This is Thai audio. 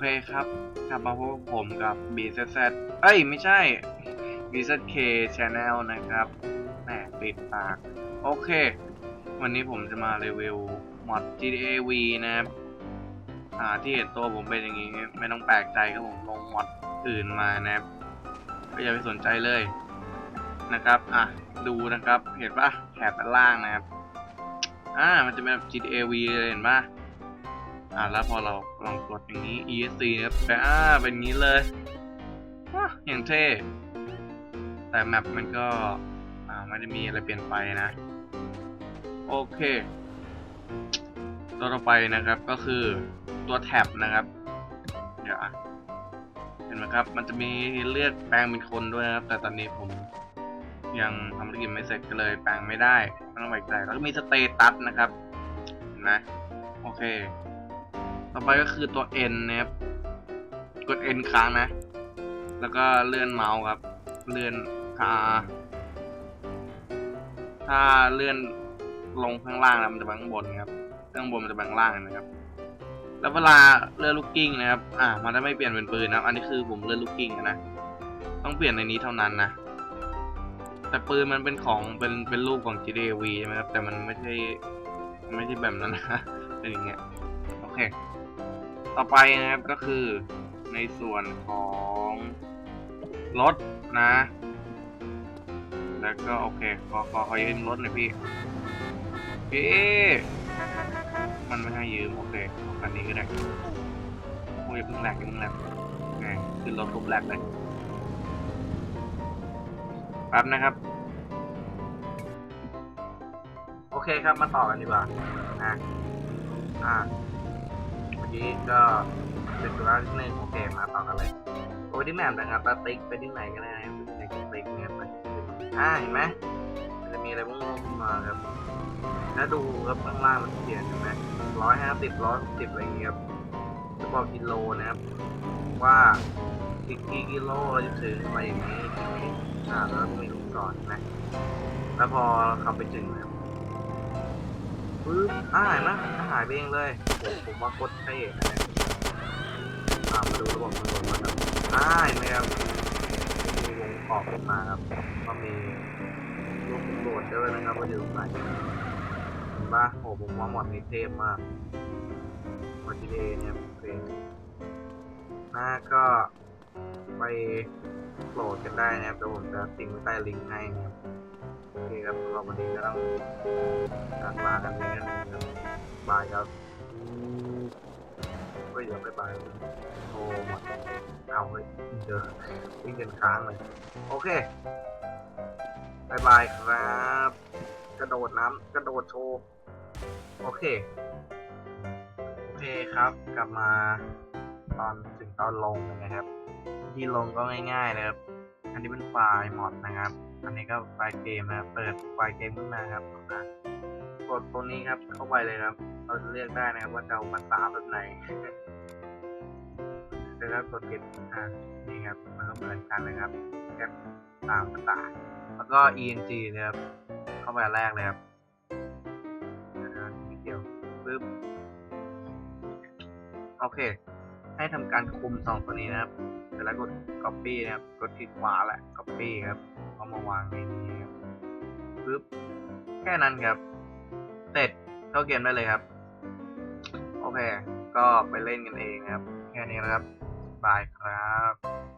เคครับ กลับมาพบกับผมกับ BZZ เอ้ย ไม่ใช่ BZK Channel นะครับแหมปิดปาก โอเค วันนี้ผมจะมารีวิวมอด GTA V นะครับอ่าที่เห็นตัวผมเป็นอย่างนี้ ไม่ต้องแปลกใจครับผมลงมอดอื่นมานะครับก็อย่าไปสนใจเลยนะครับ อะ ดูนะครับ เห็นปะแถบด้านล่างนะครับ อ่า มันจะเป็นแบบ GTA V เลยเห็นปะ อ่าแล้วพอเราลองกดอย่างนี้ ESC นะครับแต่อ่าเป็นงนี้เลยว้าอย่างเท่ แต่แมปมันก็อ่าไม่ได้มีอะไรเปลี่ยนไปนะ โอเคตัวต่อไปนะครับก็คือตัวแท็บนะครับ เดี๋ยวอะเห็นไหมครับ มันจะมีเลือกแปลงเป็นคนด้วยนะครับ แต่ตอนนี้ผมยังทำธุรกิจไม่เสร็จก็เลยแปลงไม่ได้ไม่ต้องแปใจแล้วก็มีสเตตัสนะครับเห็นไหมโอเค ต่อไปก็คือตัว N นะครับ กด N ค้างนะ แล้วก็เลื่อนเมาส์ครับ เลื่อนถ้าถ้าเลื่อนลงข้างล่างนะมันจะไปข้างบนครับข้างบนมันจะไปข้างล่างนะครับ แล้วเวลาเลื่อนลูกกิ้งนะครับ อ่า มันจะไม่เปลี่ยนเป็นปืนนะครับ อันนี้คือผมเลื่อนลูกกิ้งนะ ต้องเปลี่ยนในนี้เท่านั้นนะ แต่ปืนมันเป็นของเป็นเป็นรูปของ GTA V ใช่ไหมครับ แต่มันไม่ใช่ไม่ใช่แบบนั้นนะเป็นอย่างเงี้ยโอเค ต่อไปนะครับก็คือในส่วนของรถนะ แล้วก็โอเคขอขอขอยืมรถหน่อยพี่ พี่ มันไม่ให้ยืมโอเคเอาคันนี้ก็ได้โอ้ยอย่าเพิ่งแหลกอย่าเพิ่งแหลกแหมขึ้นรถปุ๊บแหลกเลยแป๊บนะครับ โอเคครับมาต่อกันดีกว่านะอ่า เมื่อกี้ก็เป็นตัวแรกที่หนึ่งโอเคมาต่อกันเลยโอ้ยที่แมปนะครับตาติ๊กไปที่ไหนก็ได้นะไปที่ติ๊กเนี่ยไปอ่าเห็นไหมมันจะมีอะไรบ้างขึ้นมาครับถ้าดูครับข้างล่างมันเขียนเห็นไหมร้อยห้าสิบร้อยสิบอะไรอย่างเงี้ยครับจะบอกกิโลนะครับ ว่าอีกกี่กิโลเราจะถึงอะไรอย่างนี้อ่าแล้วก็มีลูกศรนะแล้วพอขับไปถึงนะครับ ปึ๊บอ่าเห็นไหมมันหายไปเองเลยผมผมว่าโคตรเท่นะเนี่ยอ่ามาดูระบบมันหมดมาครับอ่าเห็นไหมครับมีวงขอบขึ้นมาครับ ก็มีรูปโหลดด้วยนะครับว่าอยู่ตรงไหนเห็นปะโหผมว่าหมดนี้เทพมากมอจิเดเนี่ยเพลงน้าก็ไปโหลดกันได้นะครับเดี๋ยวผมจะทิ้งไว้ใต้ลิงก์ให้นะครับ ครับสำหรับวันนี้ก็ต้องการมากันนี้กันะครับบายครับก็อย่าไปบายโทรหมดเอาเลยเจอวิ่งกันค้างเลย โอเคบายบายครับ กระโดดน้ำกระโดดโชว์ โอเค โอเคครับ กลับมาตอนถึงตอนลงนะครับ ที่ลงก็ง่ายๆนะครับ อันนี้เป็นไฟล์มอดนะครับ อันนี้ก็ไฟล์เกมนะครับเปิดไฟล์เกมขึ้นมาครับอะกดตัวนี้ครับเข้าไปเลยครับ เราจะเลือกได้นะครับว่าจะเอาภาษาแบบไหนแล้วก็กดเก็บอ่านี่ครับมันก็เหมือนกันนะครับแค่ตามภาษา แล้วก็ eng นะครับเข้าไปแรกเลยครับนิดเดียวปึ๊บโอเค ให้ทำการคุมสองตัวนี้นะครับ ร็จแล้วกด copy นะครับ กดคลิกขวาแหละ copy ครับ เอามาวางในนี้ครับปึ๊บ แค่นั้นครับ เสร็จเข้าเกมได้เลยครับ โอเค ก็ไปเล่นกันเองครับ แค่นี้นะครับ บายครับ